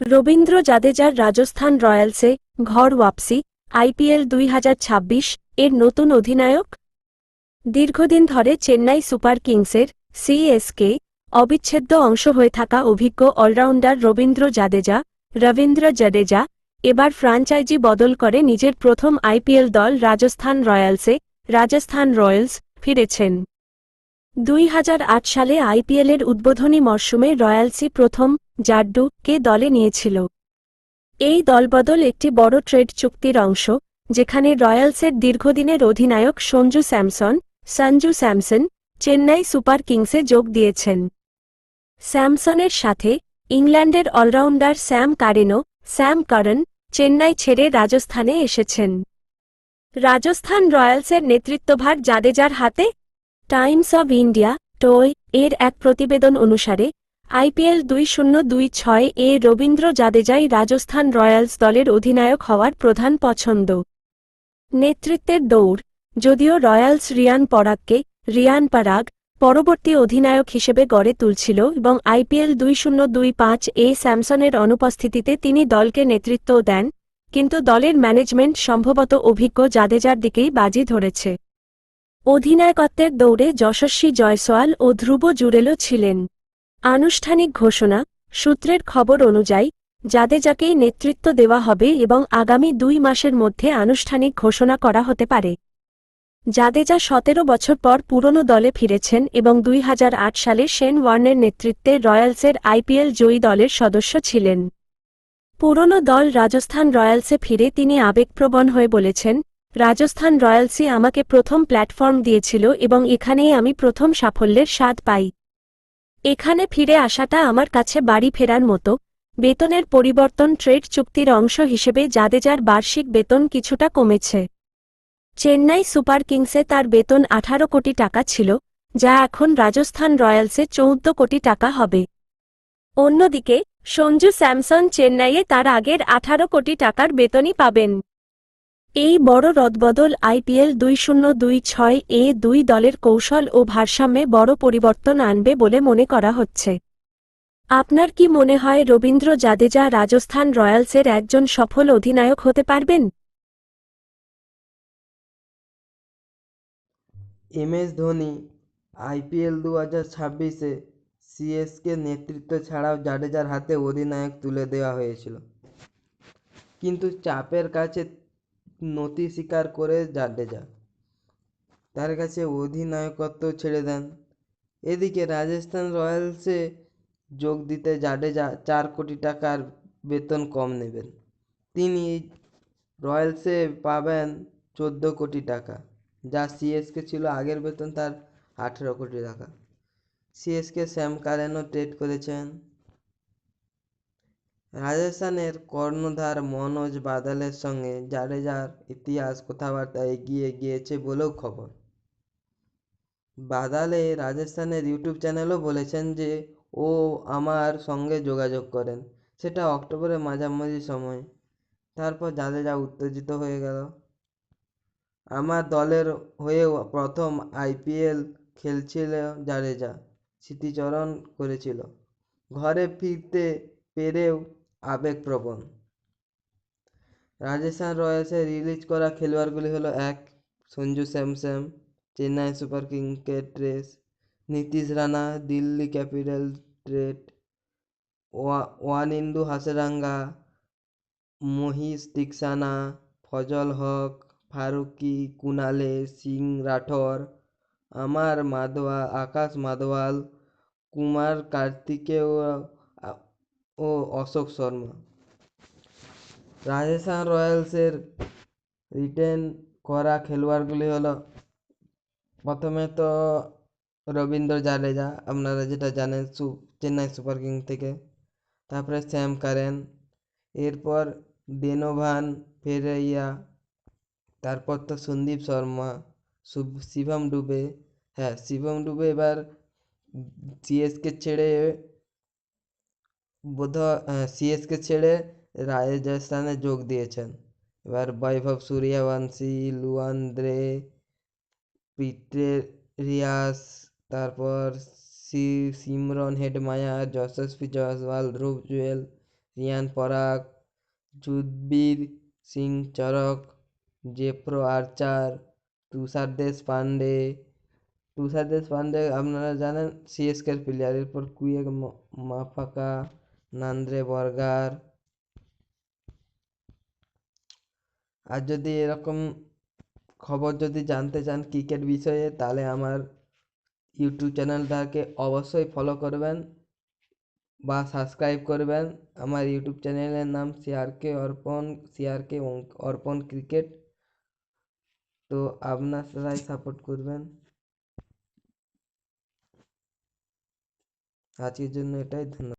রবীন্দ্র জাদেজার রাজস্থান রয়্যালসে ঘর ওয়াপসি, আইপিএল দুই হাজার ছাব্বিশ এর নতুন অধিনায়ক। দীর্ঘদিন ধরে চেন্নাই সুপার কিংসের সিএসকে অবিচ্ছেদ্য অংশ হয়ে থাকা অভিজ্ঞ অলরাউন্ডার রবীন্দ্র জাদেজা রবীন্দ্র জাদেজা এবার ফ্রাঞ্চাইজি বদল করে নিজের প্রথম আইপিএল দল রাজস্থান রয়্যালসে রাজস্থান রয়্যালস ফিরেছেন। দুই হাজার আট সালে আইপিএলের উদ্বোধনী মরশুমে রয়্যালসি প্রথম জাড্ডু কে দলে নিয়েছিল। এই দলবদল একটি বড় ট্রেড চুক্তির অংশ, যেখানে রয়্যালসের দীর্ঘদিনের অধিনায়ক সঞ্জু স্যামসন সঞ্জু স্যামসন, চেন্নাই সুপার কিংসে যোগ দিয়েছেন। স্যামসনের সাথে ইংল্যান্ডের অলরাউন্ডার স্যাম কারেনো, স্যাম কারন, চেন্নাই ছেড়ে রাজস্থানে এসেছেন। রাজস্থান রয়্যালসের নেতৃত্বভার জাদেজার হাতে টাইমস অব ইন্ডিয়া, টোয়, এর এক প্রতিবেদন অনুসারে আইপিএল দুই শূন্য দুই ছয় এ রবীন্দ্র জাদেজাই রাজস্থান রয়্যালস দলের অধিনায়ক হওয়ার প্রধান পছন্দ। নেতৃত্বের দৌড়, যদিও রয়্যালস রিয়ান পরাগকে, রিয়ান পারাগ, পরবর্তী অধিনায়ক হিসেবে গড়ে তুলছিল এবং আইপিএল দুই শূন্য দুই পাঁচ এ স্যামসনের অনুপস্থিতিতে তিনি দলকে নেতৃত্ব দেন, কিন্তু দলের ম্যানেজমেন্ট সম্ভবত অভিজ্ঞ জাদেজার দিকেই বাজি ধরেছে। অধিনায়কত্বের দৌড়ে যশস্বী জয়সওয়াল ও ধ্রুব জুরেলও ছিলেন। আনুষ্ঠানিক ঘোষণা, সূত্রের খবর অনুযায়ী, জাদেজাকেই নেতৃত্ব দেওয়া হবে এবং আগামী দুই মাসের মধ্যে আনুষ্ঠানিক ঘোষণা করা হতে পারে। জাদেজা সতেরো বছর পর পুরনো দলে ফিরেছেন এবং দুই হাজার আট সালে শেন ওয়ার্নের নেতৃত্বে রয়্যালসের আইপিএল জয়ী দলের সদস্য ছিলেন। পুরনো দল রাজস্থান রয়্যালসে ফিরে তিনি আবেগপ্রবণ হয়ে বলেছেন, রাজস্থান রয়্যালসই আমাকে প্রথম প্ল্যাটফর্ম দিয়েছিল এবং এখানেই আমি প্রথম সাফল্যের স্বাদ পাই। এখানে ফিরে আসাটা আমার কাছে বাড়ি ফেরার মতো। বেতনের পরিবর্তন ট্রেড চুক্তির অংশ হিসেবে জাদেজার বার্ষিক বেতন কিছুটা কমেছে। চেন্নাই সুপার কিংসে তার বেতন আঠারো কোটি টাকা ছিল, যা এখন রাজস্থান রয়্যালসে চৌদ্দ কোটি টাকা হবে। অন্যদিকে, সঞ্জু স্যামসন চেন্নাইয়ে তার আগের আঠারো কোটি টাকার বেতনই পাবেন। এই বড় রদবদল আইপিএল দুই শূন্য দুই ছয় এ দুই দলের কৌশল ও ভারসাম্যে বড় পরিবর্তন আনবে বলে মনে করা হচ্ছে। আপনার কি মনে হয় রবীন্দ্র জাদেজা রাজস্থান রয়্যালসের একজন সফল অধিনায়ক হতে পারবেন? এম এস ধোনি, আইপিএল দু হাজার ছাব্বিশে সিএসকে নেতৃত্ব ছাড়াও জাডেজার হাতে অধিনায়ক তুলে দেওয়া হয়েছিল। কিন্তু চাপের কাছে নতি স্বীকার করে জাডেজা তার কাছে অধিনায়কত্ব ছেড়ে দেন। এদিকে রাজস্থান রয়্যালসে যোগ দিতে জাডেজা চার কোটি টাকার বেতন কম নেবেন। তিনি রয়্যালসে পাবেন চোদ্দ কোটি টাকা, যা সিএসকে ছিল আগের বেতন তার আঠেরো কোটি টাকা। সিএসকে স্যাম কারেনও ট্রেড করেছেন। রাজস্থানের কর্ণধার মনোজ বাদলের সঙ্গে জাডেজার ইতিহাস কথাবার্তা এগিয়ে গিয়েছে বলেও খবর। বাদালে রাজস্থানের ইউটিউব চ্যানেলও বলেছেন যে, ও আমার সঙ্গে যোগাযোগ করেন। সেটা অক্টোবরের মাঝামাঝি সময়। তারপর জাদেজা উত্তেজিত হয়ে গেল। আমার দলের হয়েও প্রথম আইপিএল খেলছিল জাডেজা, স্মৃতিচরণ করেছিল। ঘরে ফিরতে পেরেও আবেগপ্রবণ রাজস্থান রয়্যালসে রিলিজ করা খেলোয়াড়গুলি হলো এক, Sanju Samson Chennai super কিংকে trade Nitish Rana, Delhi capital trade Wanindu Hasaranga Maheesh Theekshana Fazal Haq, Farooqi কুনালে, Singh Rathore, আমার মাদোয়া আকাশ মাধওয়াল কুমার কার্তিকেয় ও অশোক শর্মা। রাজস্থান রয়্যালসের রিটেন করা খেলোয়াড়গুলি হলো, প্রথমে তো রবীন্দ্র জাডেজা, আপনারা যেটা জানেন সু, চেন্নাই সুপার কিং থেকে, তারপরে স্যাম কারেন, এরপর ডেনোভান ফেরাইয়া তারপর তো সন্দীপ শর্মা শিবম ডুবে হ্যাঁ শিবম ডুবে এবার সিএসকে ছেড়ে বোধ সিএসকে ছেড়ে রাজস্থানে যোগ দিয়েছেন। এবার বৈভব সূর্যবংশী লুয়ান্দ্রে পিট্রেরিয়াস, তারপর সি, সিমরন হেডমায়ার যশস্বী জয়সওয়াল, ধ্রুব জুয়েল, রিয়ান পরাগ যুধবীর সিং চরক, জেপ্রো আর্চার, তুষার দেশ পান্ডে তুষার দেশ পান্ডে আপনারা জানেন সিএসকের প্লেয়ার এরপর কুয়েক মাফাকা। নান্দ্রে বর্গার। আর যদি এরকম খবর যদি জানতে চান ক্রিকেট বিষয়ে, তাহলে আমার ইউটিউব চ্যানেলটাকে অবশ্যই ফলো করবেন বা সাবস্ক্রাইব করবেন। আমার ইউটিউব চ্যানেলের নাম সিআরকে অর্পণ সিআরকে অর্পণ ক্রিকেট। তো আপনারাই সাপোর্ট করবেন। আজকের জন্য এটাই, ধন্যবাদ।